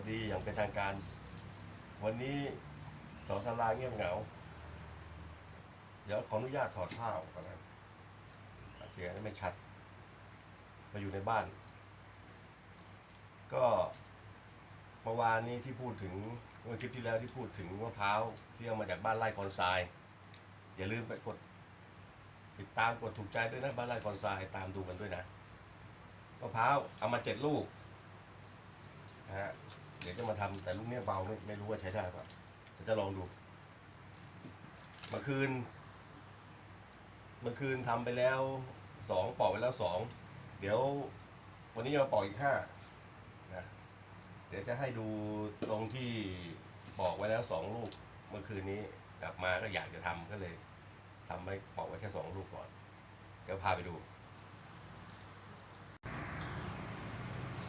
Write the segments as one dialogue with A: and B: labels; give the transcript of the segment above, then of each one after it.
A: วัสดีอย่างเป็นทางการ วันนี้สอสาราเงียบเหงา เดี๋ยวขออนุญาตถอดผ้าออกก่อนนะเสียงไม่ชัด มาอยู่ในบ้าน ก็เมื่อวานนี้ที่พูดถึงเมื่อคลิปที่แล้วที่พูดถึงมะพร้าวที่เอามาจากบ้านไร่คอนทราย อย่าลืมไปกด ติดตามกดถูกใจด้วยนะบ้านไร่คอนทรายตามดูกันด้วยนะมะพร้าวเอามาเจ็ดลูกนะฮะ เดี๋ยวจะมาทำแต่ลูกเนี้ยเบาไม่ไม่รู้ว่าใช้ได้ปะเดี๋ยวจะลองดูเมื่อคืนเมื่อคืนทำไปแล้วสองปอกไปแล้วสองเดี๋ยว วันนี้จะมาปอกอีกห้านะเดี๋ยวจะให้ดูตรงที่ปอกไว้แล้วสองลูก เมื่อคืนนี้กลับมาก็อยากจะทำก็เลยทำไว้ปอกไว้แค่สองลูกก่อน เดี๋ยวพาไปดู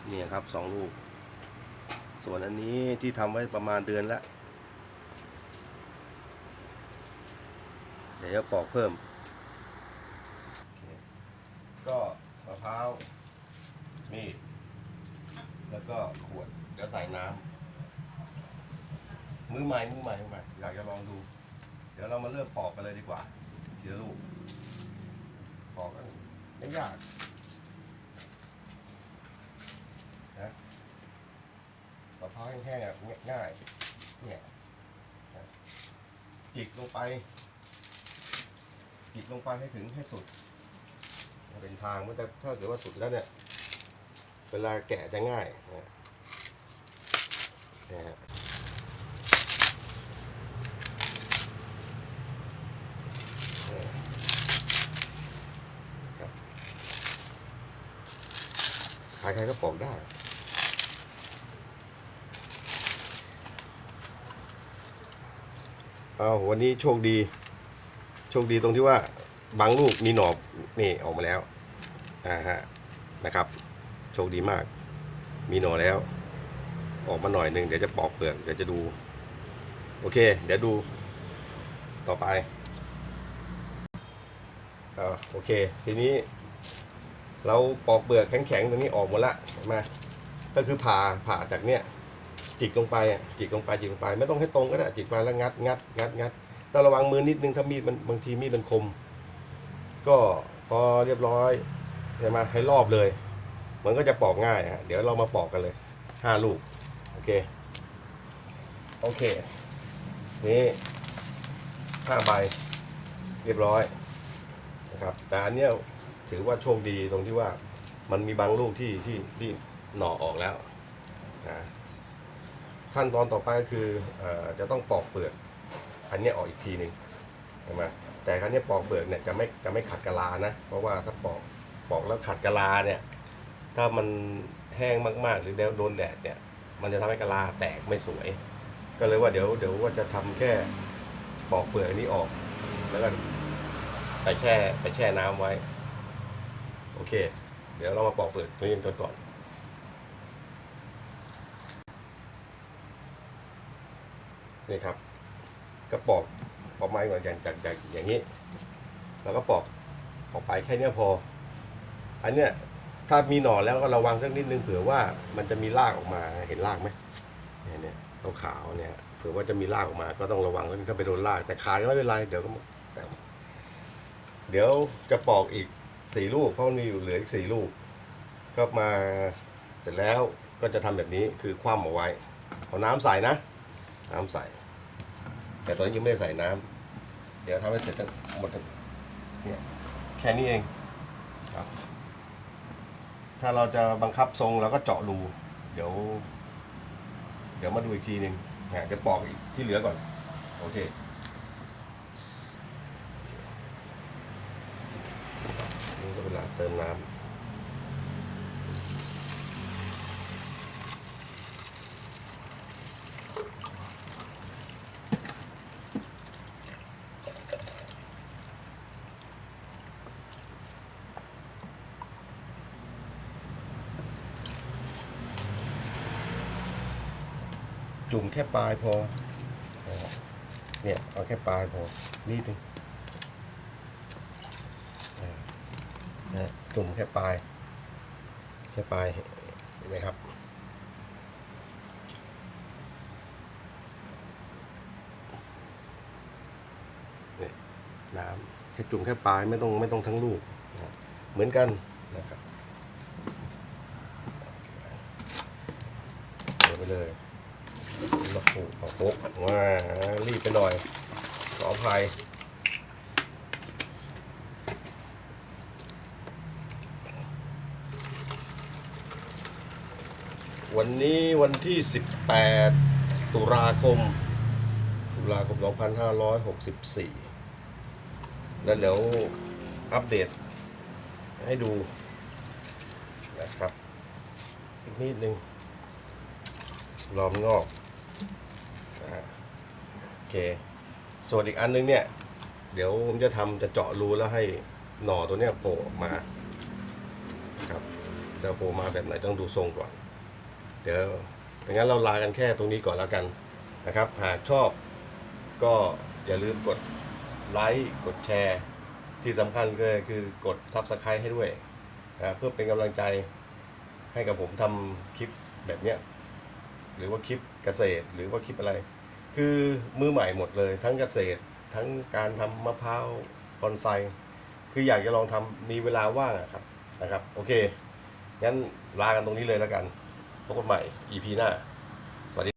A: เนี่ยครับสองลูก ส่วนอันนี้ที่ทำไว้ประมาณเดือนละเดี๋ยวจะปอกเพิ่ม ก็มะพร้าว มีด แล้วก็ขวดเดี๋ยวใส่น้ำมือใหม่มือใหม่มือใหม่อยากจะลองดู เดี๋ยวเรามาเริ่มปอกกันเลยดีกว่าทีละลูกปอกกันไม่ยากนะ มะพร้าวแห้งๆอะง่ายเนี่ยจิกลงไปจิกลงไปให้ถึงให้สุดเป็นทางมันจะถ้าเกิดว่าสุดแล้วเนี่ย เวลาแกะจะง่ายนะฮะครับใครๆก็ปอกได้ เอาวันนี้โชคดี โชคดีตรงที่ว่าบางลูกมีหนอบนี่ออกมาแล้วอ่าฮะนะครับ โชคดีมาก มีหน่อแล้ว ออกมาหน่อยหนึ่งเดี๋ยวจะปอกเปลือกเดี๋ยวจะดู โอเค เดี๋ยวดูต่อไปอ่าโอเค ทีนี้ เราปอกเปลือกแข็งๆตรงนี้ออกหมดละเห็นไหมก็คือผ่าผ่าจากเนี้ย จิกลงไปอะจิกลงไปจิกลงไป ไม่ต้องให้ตรงก็ได้จิกไปแล้วงัดงัดงัดงัดแต้องระวังมือนิดนึงถ้ามีดมันบางทีมีดมันคม ก็พอเรียบร้อยใช่ไหมให้รอบเลย มันก็จะปอกง่ายฮะเดี๋ยวเรามาปอกกันเลยห้าลูกโอเคโอเคนี่ห้าใบเรียบร้อยนะครับ แต่อันเนี้ยถือว่าโชคดีตรงที่ว่ามันมีบางลูกที่ที่ที่หน่อออกแล้วนะ ขั้นตอนต่อไปก็คืออจะต้องปอกเปลือกอันนี้ออกอีกทีหนึ่งใช่ไหมแต่ครั้งนี้ปอกเปลือกเนี่ยจะไม่จะไม่ขัดกะลานะ เพราะว่าถ้าปอกปอกแล้วขัดกะลาเนี่ย ถ้ามันแห้งมากๆ หรือโดนแดดเนี่ย มันจะทำให้กะลาแตกไม่สวย ก็เลยว่าเดี๋ยวเดี๋ยวว่าจะทำแค่ปอกเปลือกอันนี้ออก แล้วก็ไปแช่ไปแช่น้ำไว้ โอเค เดี๋ยวเรามาปอกเปลือกตัวนี้กันก่อน นี่ครับ ก็ปอกปอกไม้ก่อนอย่างจากจากอย่างนี้ แล้วก็ปอกออกไปแค่เนี้ยพอ อันเนี้ยถ้ามีหน่อแล้วก็ระวังสักนิดนึงเผื่อว่ามันจะมีรากออกมาเห็นรากไหมเนี่ยเนี่ยขาวๆเนี่ยเผื่อว่าจะมีรากออกมา ก็ต้องระวังแล้วถ้าไปโดนรากแต่ขาดก็ไม่เป็นไรเดี๋ยวก็แต่เดี๋ยวจะปอกอีกสี่ลูกเพราะมันมีอยู่เหลืออีกสี่ลูก ก็มาเสร็จแล้วก็จะทำแบบนี้คือคว่ำเอาไว้ เอาน้ำใส่นะ น้ำใส่ แต่ตอนนี้ยังไม่ได้ใส่น้ำเดี๋ยวทำให้เสร็จทั้งหมดทั้งเนี่ยแค่นี้เองครับ ถ้าเราจะบังคับทรงเราก็เจาะรูเดี๋ยว เดี๋ยวมาดูอีกทีหนึ่งนะจะปอกอีกที่เหลือก่อน โอเคนี่ก็เวลาเติมน้ำ จุ่มแค่ปลายพอ เนี่ย เอาแค่ปลายพอ นิดนึงนะจุ่มแค่ปลาย แค่ปลาย เห็นไหมครับ น้ำแค่จุ่มแค่ปลายไม่ต้องไม่ต้องทั้งลูกนะเหมือนกันนะครับเดี๋ยวไปเลย เอาโคกว้ารีบไปหน่อย ขออภัยวันนี้วันที่ 18 ตุลาคม ตุลาคม 2564 แล้วเดี๋ยวอัปเดตให้ดูนะครับ อีกนิดนึงล้อมงอก โอเค ส่วนอีกอันนึงเนี่ย เดี๋ยวผมจะทำจะเจาะรูแล้วให้หน่อตัวเนี้ยโผล่ออกมาครับจะโผล่มาแบบไหนต้องดูทรงก่อน เดี๋ยวอย่างนั้นเราลากันแค่ตรงนี้ก่อนแล้วกันนะครับ หากชอบก็อย่าลืมกดไลค์กดแชร์ ที่สำคัญก็คือกด Subscribe ให้ด้วยนะเพื่อเป็นกำลังใจให้กับผมทำคลิปแบบเนี้ยหรือว่าคลิป เกษตรหรือว่าคลิปอะไร คือมือใหม่หมดเลย ทั้งเกษตรทั้งการทำมะพร้าวบอนไซคืออยากจะลองทำมีเวลาว่างอะครับนะครับ โอเค งั้นลากันตรงนี้เลยแล้วกันพบกันใหม่ EP หน้า